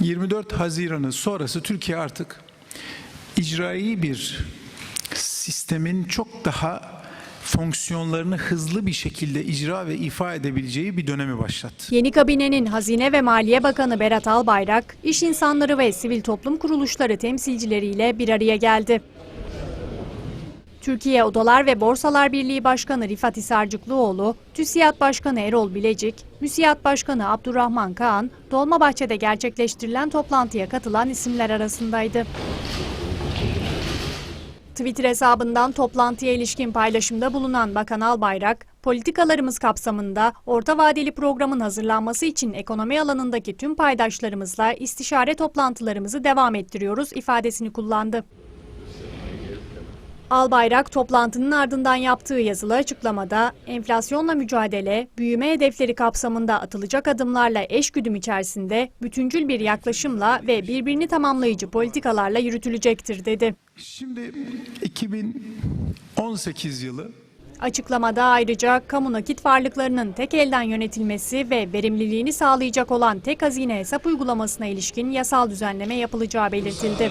24 Haziran'ı sonrası Türkiye artık icraî bir sistemin çok daha fonksiyonlarını hızlı bir şekilde icra ve ifa edebileceği bir dönemi başlattı. Yeni kabinenin Hazine ve Maliye Bakanı Berat Albayrak, iş insanları ve sivil toplum kuruluşları temsilcileriyle bir araya geldi. Türkiye Odalar ve Borsalar Birliği Başkanı Rifat Hisarcıklıoğlu, TÜSİAD Başkanı Erol Bilecik, MÜSİAD Başkanı Abdurrahman Kaan, Dolmabahçe'de gerçekleştirilen toplantıya katılan isimler arasındaydı. Twitter hesabından toplantıya ilişkin paylaşımda bulunan Bakan Albayrak, politikalarımız kapsamında orta vadeli programın hazırlanması için ekonomi alanındaki tüm paydaşlarımızla istişare toplantılarımızı devam ettiriyoruz ifadesini kullandı. Albayrak toplantının ardından yaptığı yazılı açıklamada enflasyonla mücadele, büyüme hedefleri kapsamında atılacak adımlarla eşgüdüm içerisinde bütüncül bir yaklaşımla ve birbirini tamamlayıcı politikalarla yürütülecektir dedi. Şimdi 2018 yılı Açıklamada ayrıca kamu nakit varlıklarının tek elden yönetilmesi ve verimliliğini sağlayacak olan tek hazine hesap uygulamasına ilişkin yasal düzenleme yapılacağı belirtildi.